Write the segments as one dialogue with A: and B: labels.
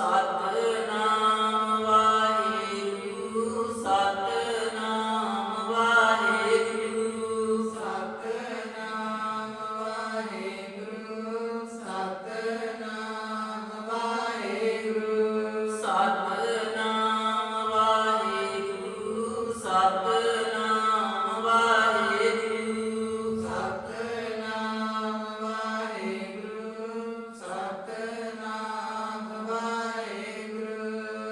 A: Sat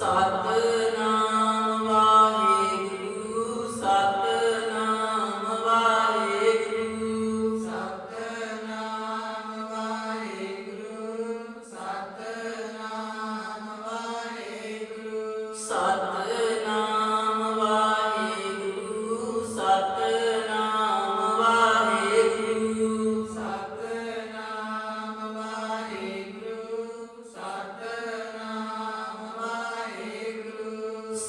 A: 早啊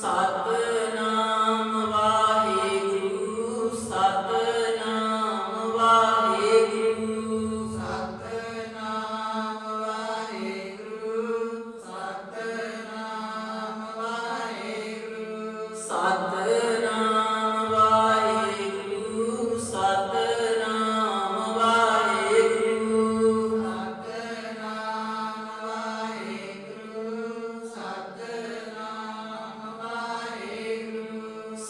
A: Sat